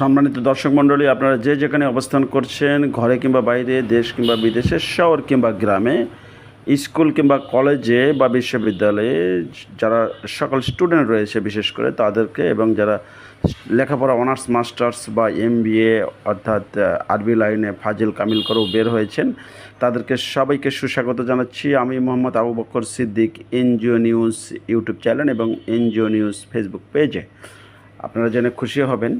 সম্মানিত দর্শক মণ্ডলী, আপনারা যে যেখানে অবস্থান করছেন, ঘরে কিংবা বাইরে, দেশ কিংবা বিদেশে, শহর কিংবা গ্রামে, স্কুল কিংবা কলেজে বা বিশ্ববিদ্যালয়ে, যারা সকল স্টুডেন্ট রয়েছে বিশেষ করে তাদেরকে এবং যারা লেখাপড়া, অনার্স, মাস্টার্স বা এম অর্থাৎ আরবি লাইনে ফাজিল কামিল করেও বের হয়েছেন, তাদেরকে সবাইকে সুস্বাগত জানাচ্ছি। আমি Mohammad Abu Bakar Siddique, NGO news YouTube channel এবং এনজিও নিউজ ফেসবুক পেজে। আপনারা জেনে খুশি হবেন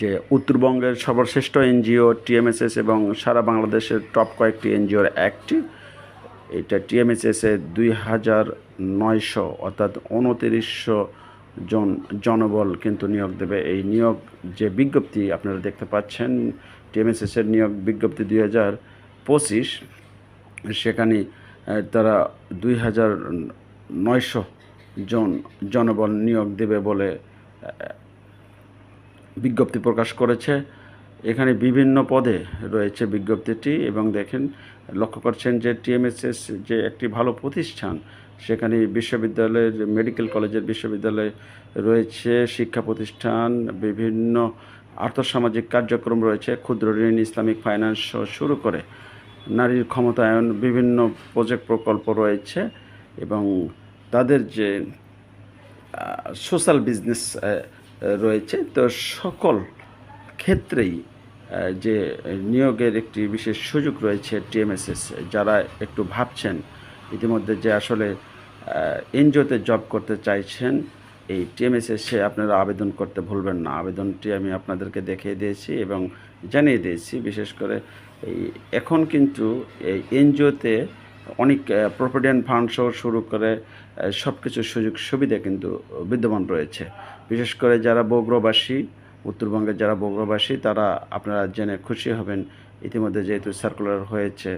যে উত্তরবঙ্গের সর্বশ্রেষ্ঠ এনজিও, টিএমএসএস এবং সারা বাংলাদেশের টপ কয়েকটি এনজিওর একটি এটা টিএমএসএসে দুই হাজার নয়শো অর্থাৎ উনতিরিশশো জন জনবল কিন্তু নিয়োগ দেবে। এই নিয়োগ যে বিজ্ঞপ্তি আপনারা দেখতে পাচ্ছেন টিএমএসএসের নিয়োগ বিজ্ঞপ্তি দুই হাজার পঁচিশ, সেখানে তারা দুই হাজার নয়শো জন জনবল নিয়োগ দেবে বলে বিজ্ঞপ্তি প্রকাশ করেছে। এখানে বিভিন্ন পদে রয়েছে বিজ্ঞপ্তিটি এবং দেখেন, লক্ষ্য করছেন যে টিএমএসএস যে একটি ভালো প্রতিষ্ঠান, সেখানে বিশ্ববিদ্যালয়ের মেডিকেল কলেজের বিশ্ববিদ্যালয় রয়েছে শিক্ষা প্রতিষ্ঠান, বিভিন্ন আর্থসামাজিক কার্যক্রম রয়েছে, ক্ষুদ্র ঋণ, ইসলামিক ফাইন্যান্স শুরু করে নারীর ক্ষমতায়ন, বিভিন্ন প্রজেক্ট প্রকল্প রয়েছে এবং তাদের যে সোশ্যাল বিজনেস রয়েছে। তো সকল ক্ষেত্রেই যে নিয়োগের একটি বিশেষ সুযোগ রয়েছে টিএমএসএস, যারা একটু ভাবছেন ইতিমধ্যে যে আসলে এনজিওতে জব করতে চাইছেন, এই টিএমএসএসে আপনারা আবেদন করতে ভুলবেন না। আবেদনটি আমি আপনাদেরকে দেখিয়ে দিয়েছি এবং জানিয়ে দিয়েছি। বিশেষ করে এই এখন কিন্তু এই এনজিওতে অনেক প্রভিডেন্ট ফান্ড সহ শুরু করে সব কিছু সুযোগ সুবিধা কিন্তু বিদ্যমান রয়েছে। বিশেষ করে যারা বগ্রবাসী, উত্তরবঙ্গের যারা বগ্রবাসী, তারা আপনারা জেনে খুশি হবেন। ইতিমধ্যে যেহেতু সার্কুলার হয়েছে,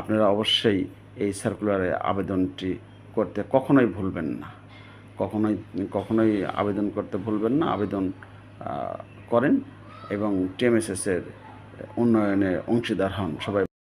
আপনারা অবশ্যই এই সার্কুলারে আবেদনটি করতে কখনোই ভুলবেন না। কখনোই কখনোই আবেদন করতে ভুলবেন না। আবেদন করেন এবং টিএমএসএসের উন্নয়নে অংশীদার হন সবাই।